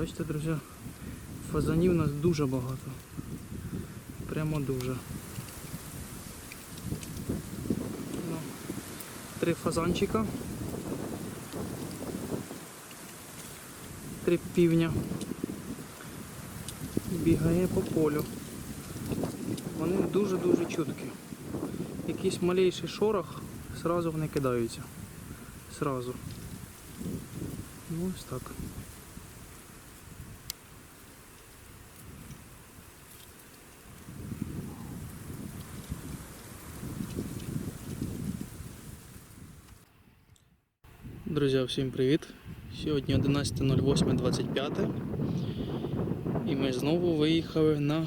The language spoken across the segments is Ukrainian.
Бачите, друзі, фазанів у нас дуже багато. Прямо дуже. Ну, три фазанчика. Три півня. Бігає по полю. Вони дуже-дуже чуткі. Якийсь малейший шорох, сразу вони кидаються. Сразу. Ну ось так. Друзі, всім привіт! Сьогодні 11.08.25 і ми знову виїхали на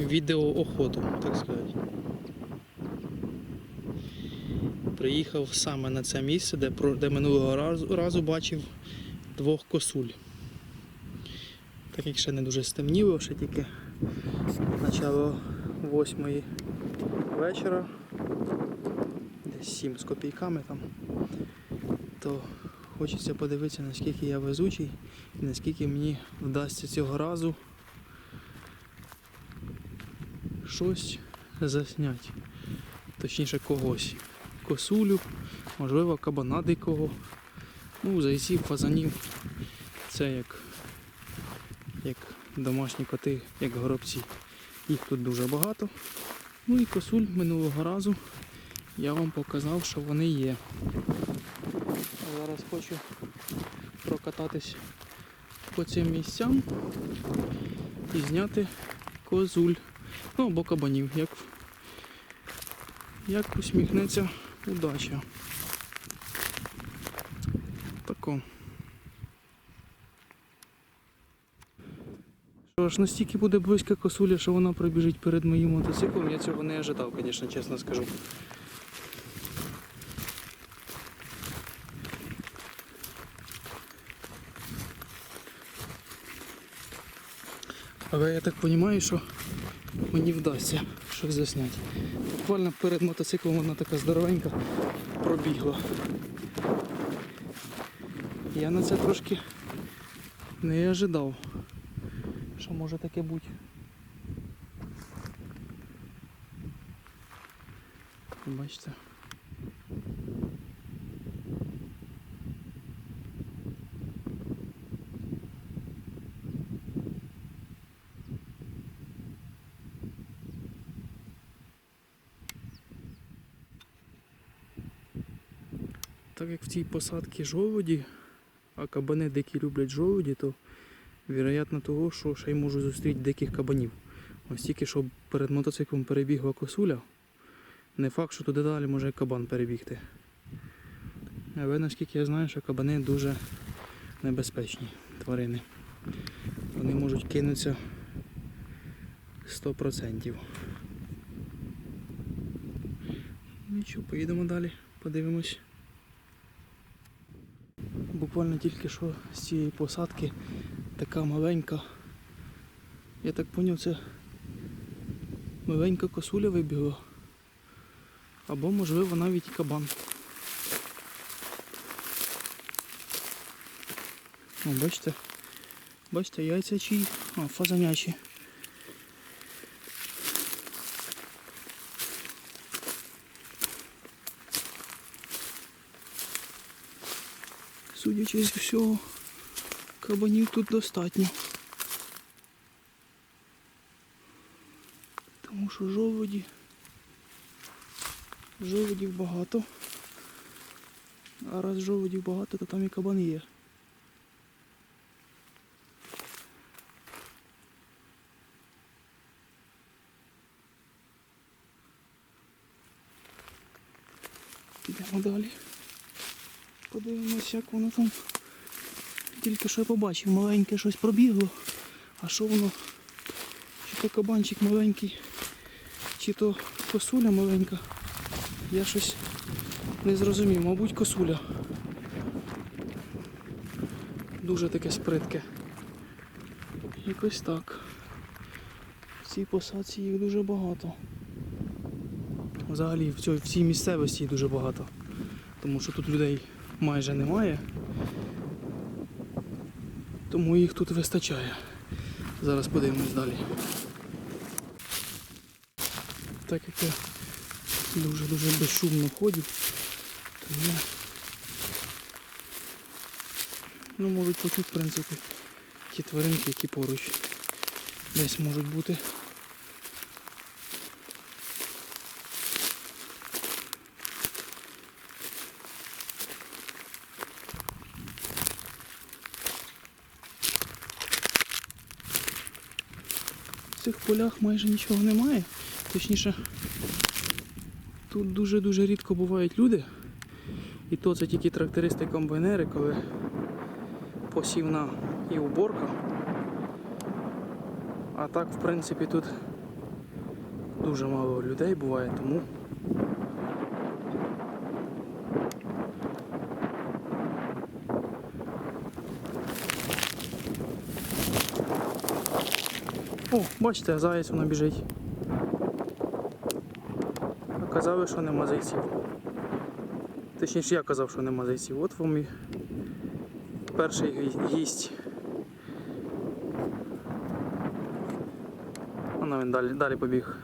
відеоохоту, так сказати. Приїхав саме на це місце, де, де минулого разу, разу бачив двох косуль. Так як ще не дуже стемніло, ще тільки начало восьмої вечора, десь сім з копійками там, то хочеться подивитися, наскільки я везучий і наскільки мені вдасться цього разу щось засняти. Точніше когось. Косулю, можливо, кабана дикого. Ну, зайців, фазанів. Це як, як домашні коти, як горобці. Їх тут дуже багато. Ну і косуль минулого разу я вам показав, що вони є. Зараз хочу прокататись по цим місцям і зняти козуль. Ну або кабанів, як, як усміхнеться удача. Тако. Що ж, настільки буде близька косуля, що вона пробіжить перед моїм мотоциклом, я цього не ожидав, звісно, чесно скажу. Але я так розумію, що мені вдасться щось засняти. Буквально перед мотоциклом вона така здоровенька пробігла. Я на це трошки не ожидав, що може таке бути. Бачите. Так як в цій посадці жолуді, а кабани дикі люблять жолуді, то вероятно того, що ще й можу зустріти диких кабанів. Ось тільки що перед мотоциклом перебігла косуля, не факт, що туди далі може кабан перебігти. Але наскільки я знаю, що кабани дуже небезпечні тварини. Вони можуть кинутися 100%. Нічого, поїдемо далі, подивимось. Буквально тільки що з цієї посадки така маленька. Я так зрозумів, це маленька косуля вибігла. Або можливо навіть кабан. О, бачите? Бачите, яйця чиї? А, фазанячі. Судячи з всього, кабанів тут достатньо. Тому що жолуді, жолудів багато. А раз жолудів багато, то там і кабани є. Підемо далі. Подивимось, як воно там. Тільки що я побачив, маленьке щось пробігло. А що воно? Чи то кабанчик маленький, чи то косуля маленька. Я щось не зрозумів, мабуть, косуля. Дуже таке спритке. Якось так. В цій посадці їх дуже багато. Взагалі в цій, місцевості їх дуже багато. Тому що тут людей майже немає. Тому їх тут вистачає. Зараз подивимось далі. Так як я дуже-дуже безшумно ходжу, тому ну, можуть почути, в принципі, ті тваринки, які поруч десь можуть бути. Полях майже нічого немає. Точніше, тут дуже-дуже рідко бувають люди. І то це тільки трактористи комбайнери, коли посівна і уборка. А так, в принципі, тут дуже мало людей буває, тому. О, бачите, заяць воно біжить. А казали, що нема зайців. Точніше, я казав, що нема зайців. От вам і перший гі- гість. Воно він далі, далі побіг.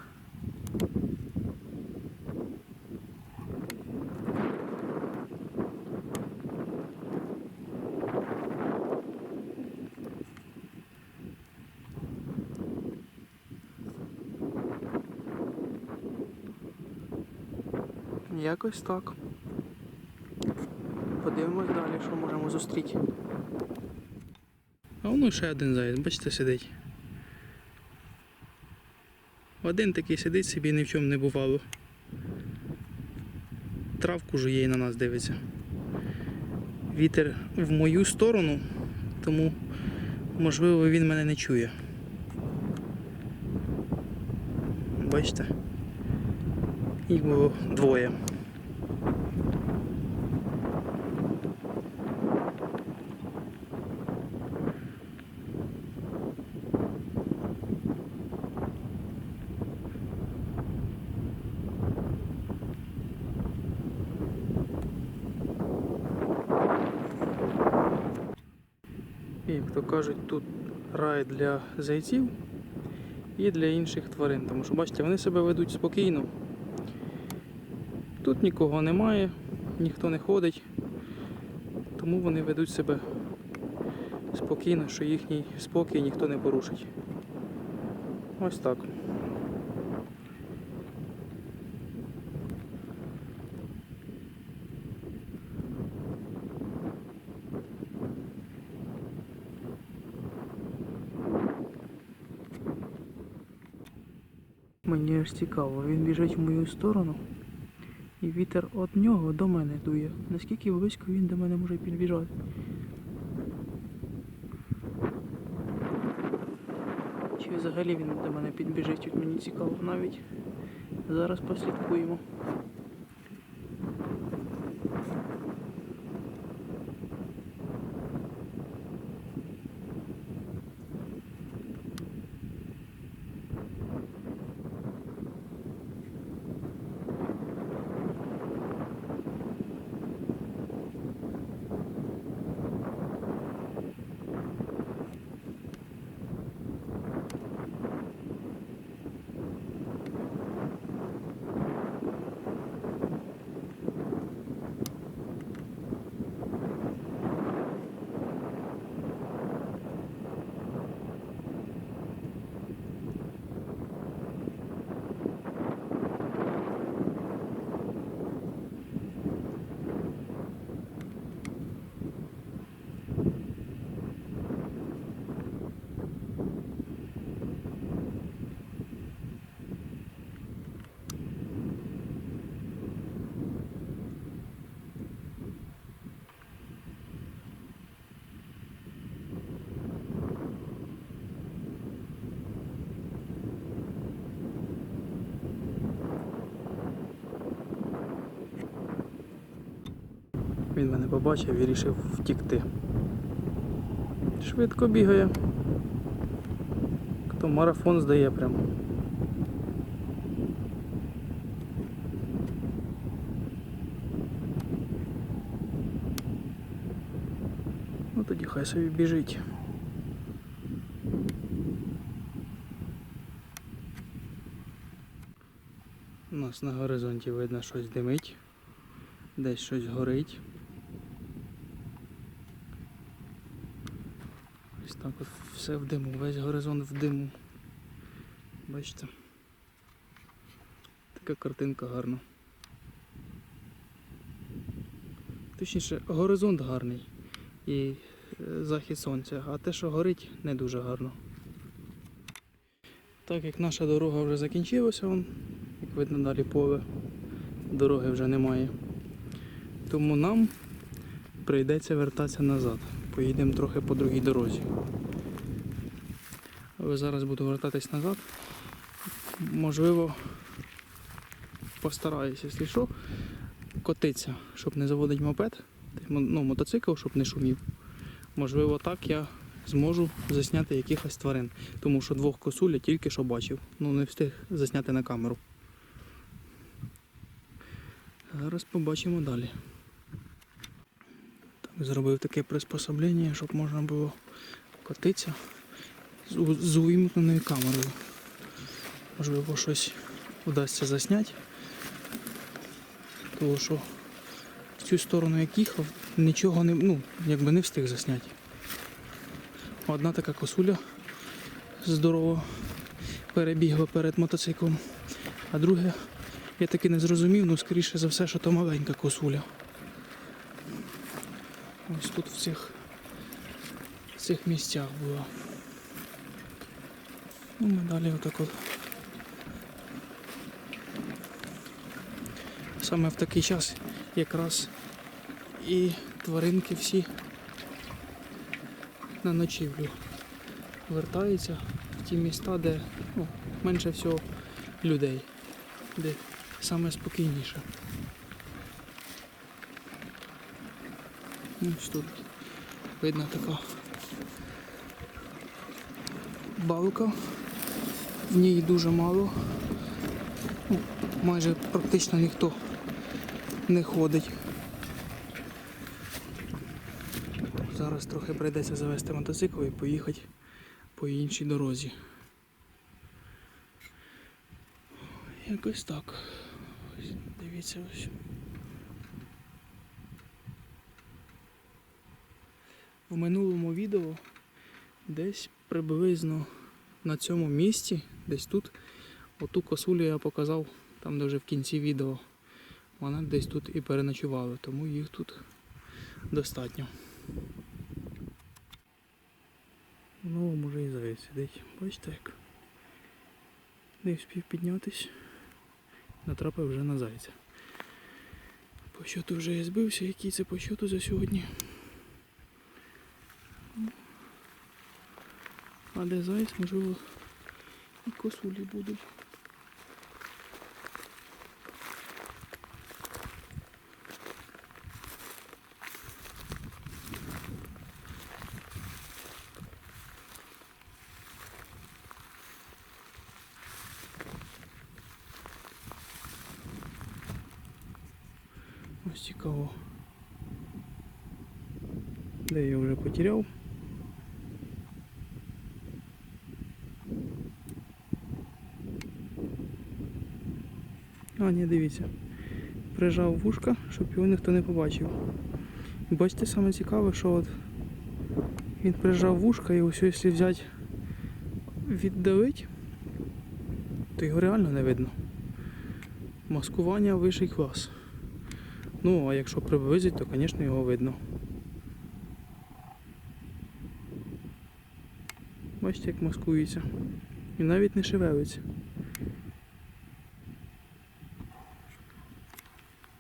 Якось так. Подивимось далі, що можемо зустріти. А воно ще один заяць, бачите, сидить. Один такий сидить собі ні в чому не бувало. Травку жує і на нас дивиться. Вітер в мою сторону, тому можливо він мене не чує. Бачите? Їх було двоє. І, як то кажуть, тут рай для зайців і для інших тварин. Тому що, бачите, вони себе ведуть спокійно. Тут нікого немає, ніхто не ходить, тому вони ведуть себе спокійно, що їхній спокій ніхто не порушить. Ось так. Мені аж цікаво, він біжить в мою сторону. І вітер від нього до мене дує. Наскільки близько він до мене може підбіжати? Чи взагалі він до мене підбіжить, мені цікаво навіть. Зараз послідкуємо. він мене побачив і вирішив втікти. Швидко бігає. Хто марафон здає прямо. Ну тоді хай собі біжить. У нас на горизонті видно щось димить, десь щось горить. Так от все в диму, весь горизонт в диму. Бачите? Така картинка гарна. Точніше, горизонт гарний і е, захід сонця, а те, що горить, не дуже гарно. Так як наша дорога вже закінчилася, вон, як видно далі поле, дороги вже немає. Тому нам прийдеться вертатися назад. Поїдемо трохи по другій дорозі. Але зараз буду вертатись назад. Можливо, постараюся, якщо що, котитися, щоб не заводити мопед, ну, мотоцикл, щоб не шумів. Можливо, так я зможу засняти якихось тварин. Тому що двох косуль я тільки що бачив. Ну не встиг засняти на камеру. Зараз побачимо далі. Зробив таке приспособлення, щоб можна було котитися з, увімкненою камерою. Можливо, щось вдасться засняти. Тому що в цю сторону як їхав, нічого не, ну, якби не встиг засняти. Одна така косуля здорова перебігла перед мотоциклом, а друге, я таки не зрозумів, ну скоріше за все, що то маленька косуля. Ось тут в цих, в цих місцях була. Ну, ми далі отак от. Саме в такий час якраз і тваринки всі на ночівлю вертаються в ті міста, де ну, менше всього людей, де саме спокійніше. Ось тут видно така балка, в ній дуже мало, ну, майже практично ніхто не ходить. Зараз трохи прийдеться завести мотоцикл і поїхати по іншій дорозі. Якось так. Дивіться ось. В минулому відео десь приблизно на цьому місці, десь тут, оту косулю я показав, там де вже в кінці відео. Вона десь тут і переночувала, тому їх тут достатньо. Ну, може і заяць сидить. Бачите як? Не встиг піднятись. Натрапив вже на зайця. По щоту вже я збився, який це по щоту за сьогодні. А де заяць, можливо, і косулі будуть. Ось цікаво. Де я вже потеряв. А, ні, дивіться. Прижав вушка, щоб його ніхто не побачив. Бачите, саме цікаве, що от він прижав вушка і ось якщо взяти віддавить, то його реально не видно. Маскування вищий клас. Ну, а якщо приблизить, то, звісно, його видно. Бачите, як маскується. І навіть не шевелиться.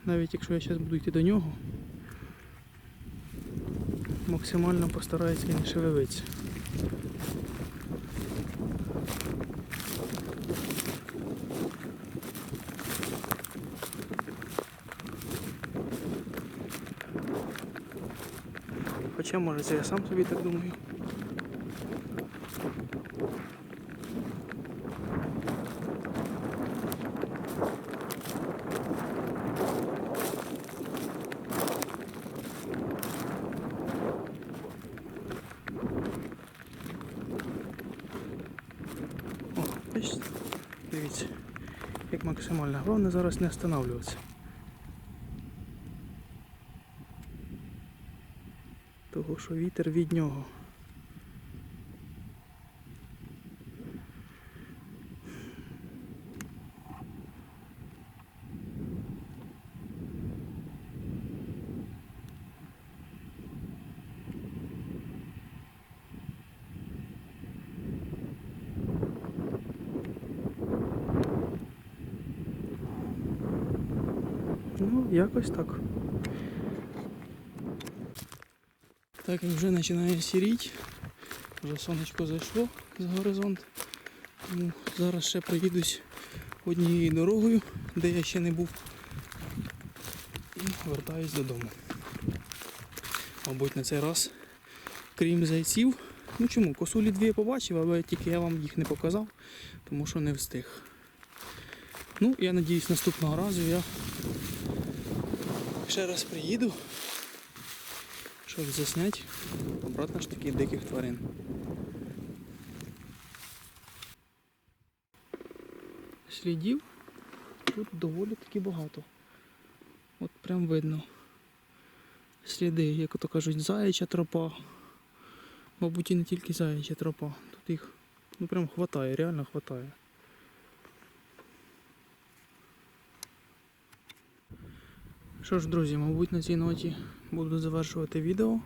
Навіть якщо я зараз буду йти до нього, максимально постараюся не шевелитися. Хоча може це я сам собі так думаю. О, бачите? Дивіться. Як максимально. Головне зараз не встановлюватися. Того, що вітер від нього. Ну, якось так. Так як вже починає сіріти, вже сонечко зайшло з горизонту. Тому зараз ще проїдусь однією дорогою, де я ще не був. І вертаюсь додому. Мабуть, на цей раз, крім зайців. Ну чому? Косулі дві я побачив, але тільки я вам їх не показав, тому що не встиг. Ну, я надіюсь, наступного разу я ще раз приїду, щоб засняти обратно ж таки диких тварин. Слідів тут доволі таки багато. От прям видно. Сліди, як ото кажуть, заяча тропа. Мабуть, і не тільки заяча тропа. Тут їх ну прям хватає, реально хватає. Що ж, друзі, мабуть, на цій ноті буду завершувати відео.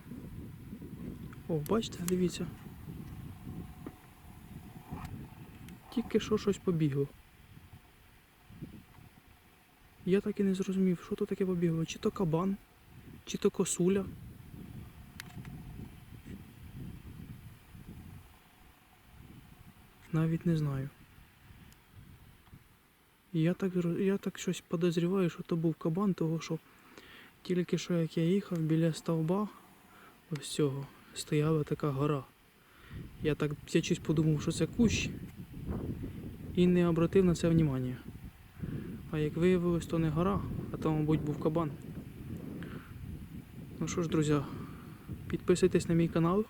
О, бачите, дивіться. Тільки що щось побігло. Я так і не зрозумів, що то таке побігло. Чи то кабан, чи то косуля. Навіть не знаю. Я так, я так щось подозріваю, що то був кабан, того що тільки що як я їхав біля стовба ось цього стояла така гора. Я так я щось подумав, що це кущ і не обратив на це внимання. А як виявилось, то не гора, а то, мабуть, був кабан. Ну що ж, друзі, підписуйтесь на мій канал.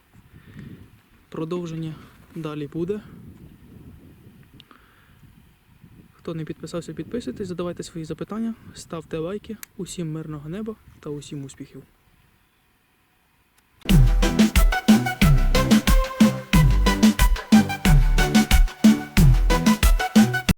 Продовження далі буде. Хто не підписався, підписуйтесь, задавайте свої запитання, ставте лайки. Усім мирного неба та усім успіхів!